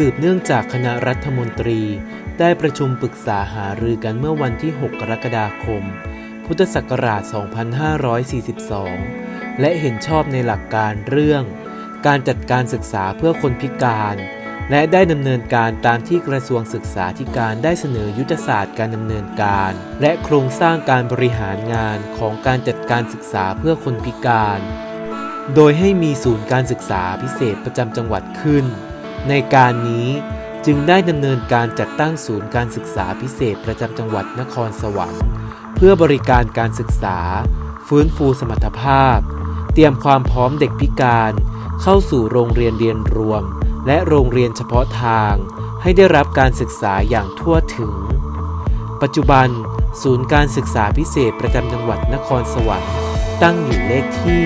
สืบเนื่องจากคณะรัฐมนตรี ได้ประชุมปรึกษาหารือกันเมื่อวันที่ 6 กรกฎาคม พุทธศักราช 2542 และเห็นชอบในหลักการเรื่อง การจัดการศึกษาเพื่อคนพิการ และได้ดำเนินการตามที่กระทรวงศึกษาธิการได้เสนอยุทธศาสตร์การดำเนินการ และโครงสร้างการบริหารงานของการจัดการศึกษาเพื่อคนพิการ โดยให้มีศูนย์การศึกษาพิเศษประจำจังหวัดขึ้น ในการนี้จึงได้ดำเนินการจัดตั้งศูนย์การศึกษาพิเศษประจำจังหวัดนครสวรรค์ เพื่อบริการการศึกษา ฟื้นฟูสมรรถภาพ เตรียมความพร้อมเด็กพิการ เข้าสู่โรงเรียนเรียนรวม และโรงเรียนเฉพาะทาง ให้ได้รับการศึกษาอย่างทั่วถึง ปัจจุบัน ศูนย์การศึกษาพิเศษประจำจังหวัดนครสวรรค์ ตั้งอยู่เลขที่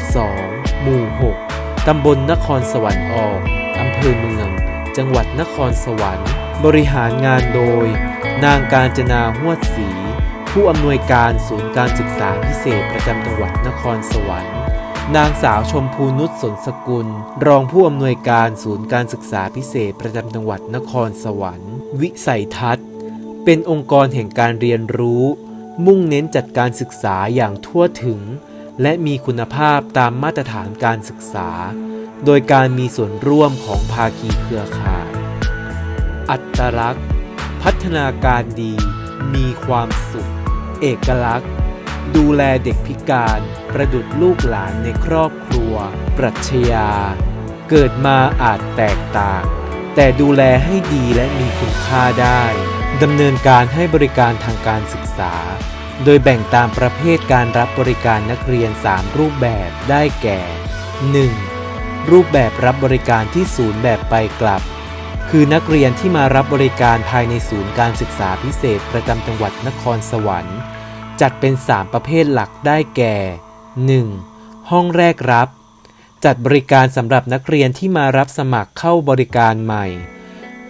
62 หมู่ 6 ตำบลนครสวรรค์ออก อำเภอเมือง จังหวัดนครสวรรค์ บริหารงานโดย นางการจนาหวดศรีผู้อำนวยการศูนย์การศึกษาพิเศษประจำจังหวัดนครสวรรค์ นางสาวชมพูนุชสนสกุล รองผู้อำนวยการศูนย์การศึกษาพิเศษประจำจังหวัดนครสวรรค์ วิสัยทัศน์ เป็นองค์กรแห่งการเรียนรู้ มุ่งเน้นจัดการศึกษาอย่างทั่วถึง และมีคุณภาพตามมาตรฐานการศึกษา โดยการมีส่วนร่วมของภาคีเครือข่าย อัตลักษณ์ พัฒนาการดี มีความสุข เอกลักษณ์ ดูแลเด็กพิการประดุดลูกหลานในครอบครัว ปรัชญา เกิดมาอาจแตกต่าง แต่ดูแลให้ดีและมีคุณค่าได้ดำเนินการให้บริการทางการศึกษา โดยแบ่งตามประเภทการรับบริการนักเรียน 3 รูปแบบได้แก่ 1. รูปแบบรับบริการที่ศูนย์แบบไปกลับ คือนักเรียนที่มารับบริการภายในศูนย์การศึกษาพิเศษประจำจังหวัดนครสวรรค์ จัดเป็น 3 ประเภทหลักได้แก่ 1. ห้องแรกรับ จัดบริการสำหรับนักเรียนที่มารับสมัครเข้าบริการใหม่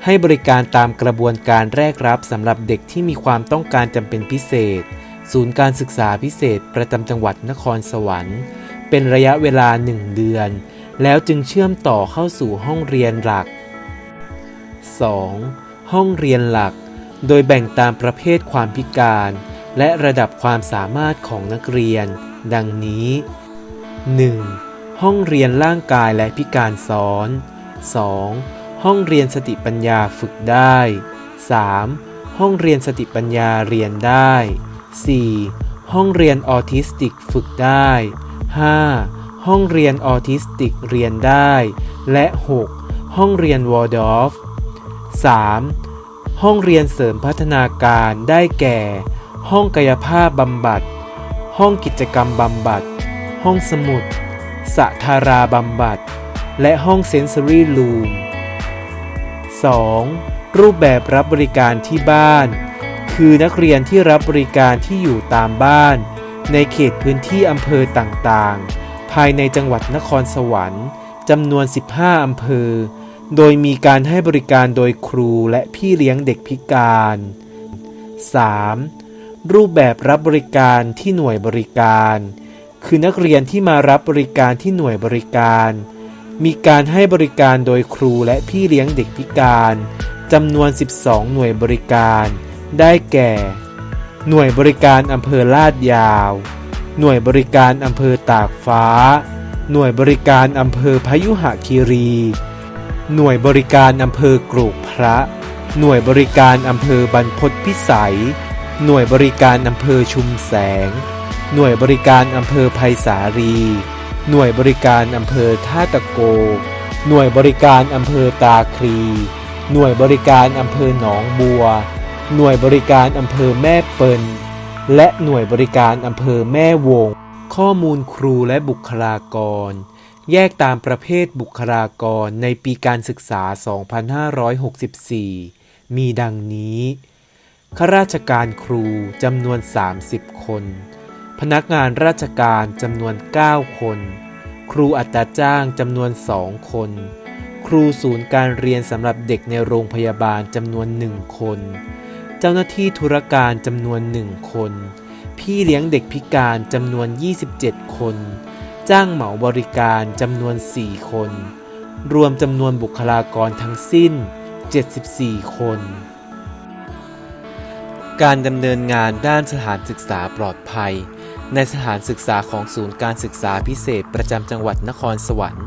ให้บริการตามกระบวนการแรกรับสำหรับเด็กที่มีความต้องการจำเป็นพิเศษ ศูนย์การศึกษาพิเศษประจำจังหวัดนครสวรรค์ เป็นระยะเวลา 1 เดือน แล้วจึงเชื่อมต่อเข้าสู่ห้องเรียนหลัก 2. ห้องเรียนหลัก โดยแบ่งตามประเภทความพิการ และระดับความสามารถของนักเรียน ดังนี้ 1. ห้องเรียนร่างกายและพิการซ้อน 2. ห้องเรียนสติปัญญาฝึกได้ 3. ห้องเรียนสติปัญญาเรียนได้ 4. ห้องเรียนออทิสติกฝึกได้ 5. ห้องเรียนออทิสติกเรียนได้ และ 6. ห้องเรียนวอร์ดอฟ 3. ห้องเรียนเสริมพัฒนาการได้แก่ ห้องกายภาพบำบัด ห้องกิจกรรมบำบัด ห้องสมุดสธาราบำบัด และห้องเซนซอรี่รูม 2. รูปแบบรับบริการที่บ้าน คือนักเรียนที่รับบริการที่อยู่ตามบ้าน ในเขตพื้นที่อำเภอต่างๆ ภายในจังหวัดนครสวรรค์จำนวน 15 อำเภอ โดยมีการให้บริการโดยครูและพี่เลี้ยงเด็กพิการ 3. รูปแบบรับบริการที่หน่วยบริการ คือนักเรียนที่มารับบริการที่หน่วยบริการ มีการให้บริการโดยครูและพี่เลี้ยงเด็กพิการจำนวน 12 หน่วยบริการ ได้แก่ หน่วยบริการอำเภอลาดยาว หน่วยบริการอำเภอตากฟ้า หน่วยบริการอำเภอพยุหคีรี หน่วยบริการอำเภอกรูกพระ หน่วยบริการอำเภอบรรพตพิสัย หน่วยบริการอำเภอชุมแสง หน่วยบริการอำเภอไผ่สาลี หน่วยบริการอำเภอท่าตะโก หน่วยบริการอำเภอตาคลี หน่วยบริการอำเภอหนองบัว หน่วยบริการอำเภอแม่เปิล และหน่วยบริการอำเภอแม่วง ข้อมูลครูและบุคลากร แยกตามประเภทบุคลากรในปีการศึกษา 2564 มีดังนี้ ข้าราชการครูจำนวน 30 คน พนักงานราชการจำนวน 9 คน ครูอัตราจ้างจำนวน 2 คน ครูศูนย์การเรียนสำหรับเด็กในโรงพยาบาลจำนวน 1 คน จ้าหน้าที่ธุรการจำนวน 1 คน พี่เลี้ยงเด็กพิการจำนวน 27 คน จ้างเหมาบริการจำนวน 4 คน รวมจำนวนบุคลากรทั้งสิ้น 74 คน การดำเนินงานด้านสถานศึกษาปลอดภัย ในสถานศึกษาของศูนย์การศึกษาพิเศษประจำจังหวัดนครสวรรค์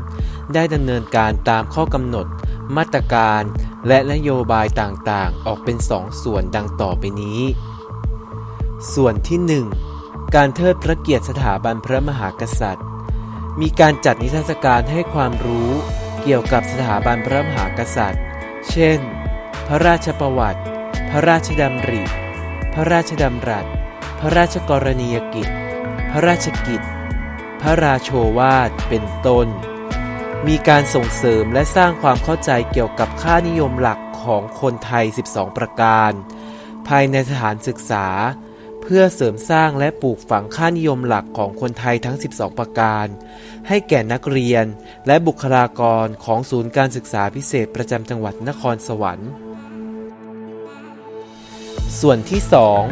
ได้ดำเนินการตามข้อกำหนด มาตรการ และนโยบายต่างๆ ออกเป็นสองส่วนดังต่อไปนี้ ส่วนที่ 1 การเทิดพระเกียรติสถาบันพระมหากษัตริย์ มีการจัดนิทรรศการให้ความรู้เกี่ยวกับสถาบันพระมหากษัตริย์ เช่น พระราชประวัติ พระราชดำริ พระราชดำรัส พระราชกรณียกิจ พระราชกิจ พระราโชวาท เป็นต้น มีการส่งเสริมและสร้างความเข้าใจเกี่ยวกับค่านิยมหลักของคนไทย 12 ประการ ภายในสถานศึกษา เพื่อเสริมสร้างและปลูกฝังค่านิยมหลักของคนไทยทั้ง 12 ประการ ให้แก่นักเรียนและบุคลากรของศูนย์การศึกษาพิเศษประจำจังหวัดนครสวรรค์ ส่วนที่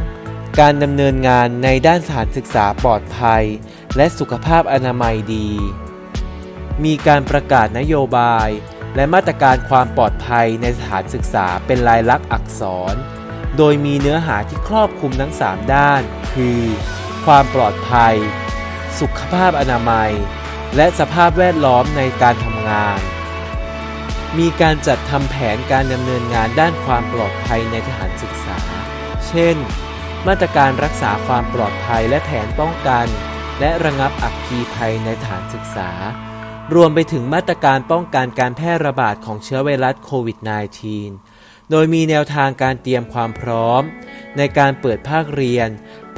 2 การดำเนินงานในด้านสถานศึกษาปลอดภัย และสุขภาพอนามัยดี มีการประกาศนโยบาย และมาตรการความปลอดภัยในสถานศึกษาเป็นลายลักษณ์อักษร โดยมีเนื้อหาที่ครอบคลุมทั้ง 3 ด้าน คือ ความปลอดภัย สุขภาพอนามัย และสภาพแวดล้อมในการทำงาน มีการจัดทำแผนการดำเนินงานด้านความปลอดภัยในสถานศึกษา เช่น มาตรการรักษาความปลอดภัยและแผนป้องกัน และระงับอัคคีภัยในสถานศึกษา รวมไปถึงมาตรการป้องกันการแพร่ระบาดของเชื้อไวรัสโควิด -19 โดยมีแนวทางการเตรียมความพร้อม ในการเปิดภาคเรียน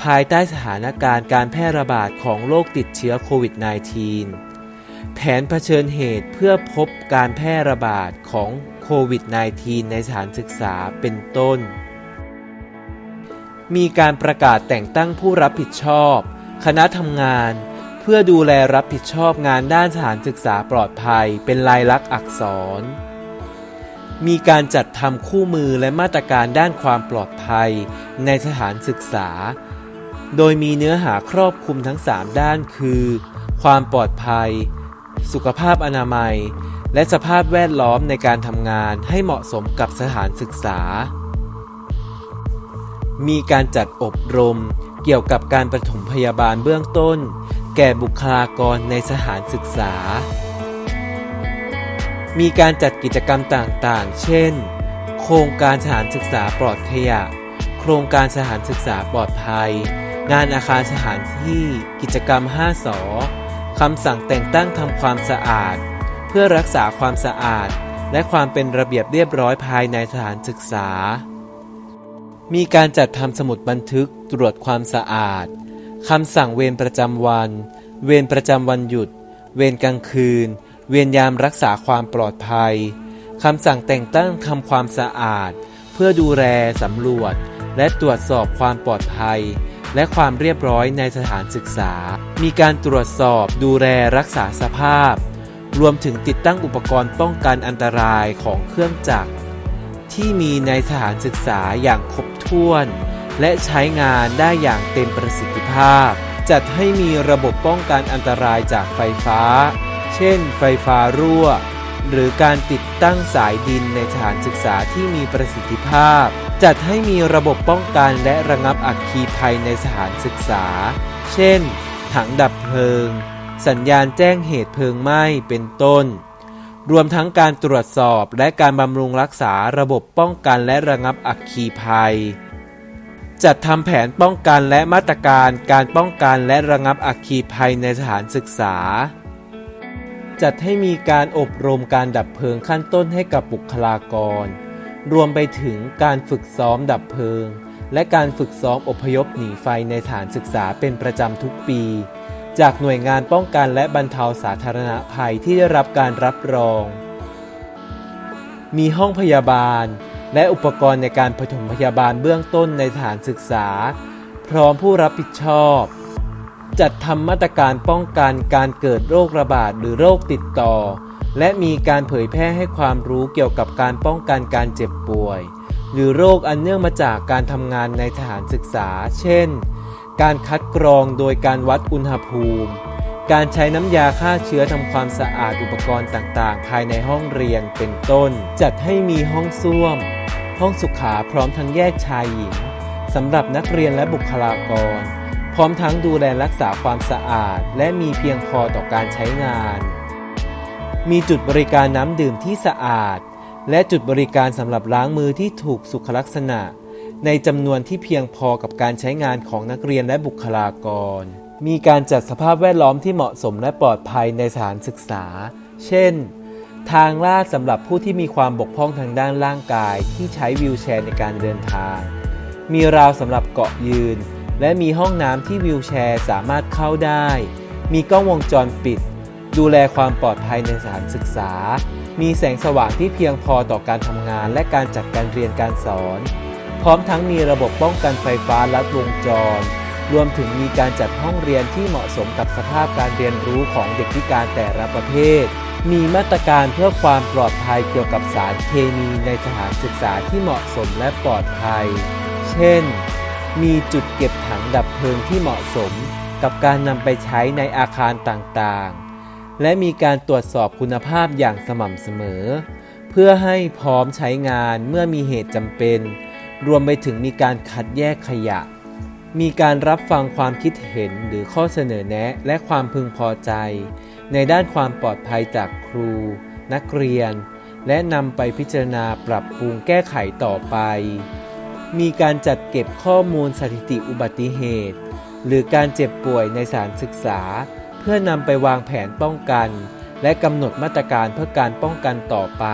ภายใต้สถานการณ์การแพร่ระบาดของโรคติดเชื้อโควิด -19 แผนเผชิญเหตุเพื่อพบการแพร่ระบาดของโควิด -19 ในสถานศึกษาเป็นต้น มีการประกาศแต่งตั้งผู้รับผิดชอบ คณะทำงาน พื่อดูแลรับผิดชอบงานด้านสถานศึกษาปลอดภัยเป็นลายลักษณ์อักษร มีการจัดทำคู่มือและมาตรการด้านความปลอดภัยในสถานศึกษา โดยมีเนื้อหาครอบคลุมทั้ง 3 ด้านคือ ความปลอดภัย สุขภาพอนามัย และสภาพแวดล้อมในการทำงานให้เหมาะสมกับสถานศึกษา มีการจัดอบรมเกี่ยวกับการปฐมพยาบาลเบื้องต้น แก่บุคลากรในสถานศึกษา มีการจัดกิจกรรมต่างๆ เช่น โครงการสถานศึกษาปลอดขยะ โครงการสถานศึกษาปลอดภัย งานอาคารสถานที่ กิจกรรม 5สอคำสั่งแต่งตั้งทำความสะอาด เพื่อรักษาความสะอาด และความเป็นระเบียบเรียบร้อยภายในสถานศึกษา มีการจัดทำสมุดบันทึกตรวจความสะอาด คำสั่งเวรประจำวัน เวรประจำวันหยุด เวรกลางคืน เวรยามรักษาความปลอดภัย คำสั่งแต่งตั้งทำความสะอาด เพื่อดูแลสำรวจ และตรวจสอบความปลอดภัย และความเรียบร้อยในสถานศึกษา มีการตรวจสอบดูแลรักษาสภาพ รวมถึงติดตั้งอุปกรณ์ป้องกันอันตรายของเครื่องจักร ที่มีในสถานศึกษาอย่างครบถ้วน และใช้งานได้อย่างเต็มประสิทธิภาพ จัดให้มีระบบป้องกันอันตรายจากไฟฟ้า เช่น ไฟฟ้ารั่ว หรือการติดตั้งสายดินในสถานศึกษาที่มีประสิทธิภาพ จัดให้มีระบบป้องกันและระงับอัคคีภัยในสถานศึกษา เช่น ถังดับเพลิง สัญญาณแจ้งเหตุเพลิงไหม้เป็นต้นรวมทั้งการตรวจสอบและการบำรุงรักษาระบบป้องกันและระงับอัคคีภัย จัดทำแผนป้องกันและมาตรการการป้องกันและระงับอัคคีภัยในสถานศึกษา จัดให้มีการอบรมการดับเพลิงขั้นต้นให้กับบุคลากร รวมไปถึงการฝึกซ้อมดับเพลิง และการฝึกซ้อมอพยพหนีไฟในสถานศึกษาเป็นประจำทุกปี จากหน่วยงานป้องกันและบรรเทาสาธารณภัยที่ได้รับการรับรอง มีห้องพยาบาล และอุปกรณ์ในการปฐมพยาบาลเบื้องต้นในสถานศึกษา พร้อมผู้รับผิดชอบ จัดทำมาตรการป้องกันการเกิดโรคระบาดหรือโรคติดต่อ และมีการเผยแพร่ให้ความรู้เกี่ยวกับการป้องกันการเจ็บป่วย หรือโรคอันเนื่องมาจากการทำงานในสถานศึกษา เช่น การคัดกรองโดยการวัดอุณหภูมิ การใช้น้ำยาฆ่าเชื้อทำความสะอาดอุปกรณ์ต่างๆ ภายในห้องเรียนเป็นต้น จัดให้มีห้องส้วม ห้องสุขาพร้อมทั้งแยกชายหญิงสำหรับนักเรียนและบุคลากร พร้อมทั้งดูแลรักษาความสะอาด และมีเพียงพอต่อการใช้งาน มีจุดบริการน้ำดื่มที่สะอาด และจุดบริการสำหรับล้างมือที่ถูกสุขลักษณะ ในจำนวนที่เพียงพอกับการใช้งานของนักเรียนและบุคลากร มีการจัดสภาพแวดล้อมที่เหมาะสมและปลอดภัยในสถานศึกษา เช่น ทางลาดสำหรับผู้ที่มีความบกพร่องทางด้านร่างกายที่ใช้วีลแชร์ในการเดินทาง มีราวสำหรับเกาะยืน และมีห้องน้ำที่วีลแชร์สามารถเข้าได้ มีกล้องวงจรปิด ดูแลความปลอดภัยในสถานศึกษา มีแสงสว่างที่เพียงพอต่อการทำงานและการจัดการเรียนการสอน พร้อมทั้งมีระบบป้องกันไฟฟ้าลัดวงจร รวมถึงมีการจัดห้องเรียนที่เหมาะสมกับสภาพการเรียนรู้ของเด็กพิการแต่ละประเภท มีมาตรการเพื่อความปลอดภัยเกี่ยวกับสารเคมีในสถานศึกษาที่เหมาะสมและปลอดภัย เช่น มีจุดเก็บถังดับเพลิงที่เหมาะสม กับการนำไปใช้ในอาคารต่างๆ และมีการตรวจสอบคุณภาพอย่างสม่ำเสมอ เพื่อให้พร้อมใช้งานเมื่อมีเหตุจำเป็น รวมไปถึงมีการคัดแยกขยะ มีการรับฟังความคิดเห็นหรือข้อเสนอแนะและความพึงพอใจ ในด้านความปลอดภัยจากครู นักเรียน และนำไปพิจารณาปรับปรุงแก้ไขต่อไป มีการจัดเก็บข้อมูลสถิติอุบัติเหตุ หรือการเจ็บป่วยในสถานศึกษา เพื่อนำไปวางแผนป้องกัน และกำหนดมาตรการเพื่อการป้องกันต่อไป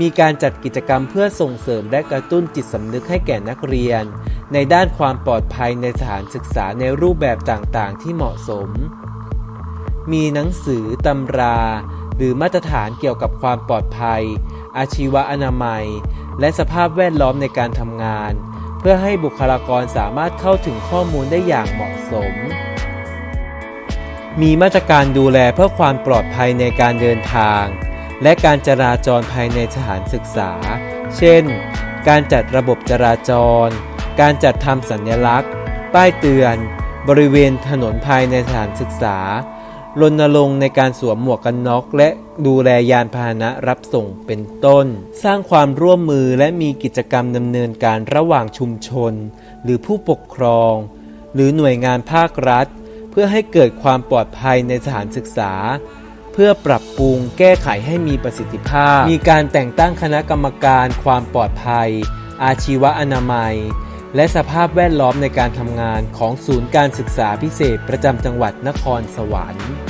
มีการจัดกิจกรรมเพื่อส่งเสริมและกระตุ้นจิตสำนึกให้แก่นักเรียน ในด้านความปลอดภัยในสถานศึกษาในรูปแบบต่างๆ ที่เหมาะสม มีหนังสือตำรา หรือมาตรฐานเกี่ยวกับความปลอดภัย อาชีวอนามัย และสภาพแวดล้อมในการทำงาน เพื่อให้บุคลากรสามารถเข้าถึงข้อมูลได้อย่างเหมาะสม มีมาตรการดูแลเพื่อความปลอดภัยในการเดินทาง และการจราจรภายในสถานศึกษา เช่น การจัดระบบจราจร การจัดทำสัญลักษณ์ ป้ายเตือน บริเวณถนนภายในสถานศึกษารณรงค์ในการสวมหมวกกันน็อก และดูแลยานพาหนะรับส่งเป็นต้น สร้างความร่วมมือและมีกิจกรรมดำเนินการระหว่างชุมชน หรือผู้ปกครอง หรือหน่วยงานภาครัฐ เพื่อให้เกิดความปลอดภัยในสถานศึกษา เพื่อปรับปรุงแก้ไขให้มีประสิทธิภาพ มีการแต่งตั้งคณะกรรมการความปลอดภัย อาชีวอนามัย และสภาพแวดล้อมในการทำงานของศูนย์การศึกษาพิเศษประจำจังหวัดนครสวรรค์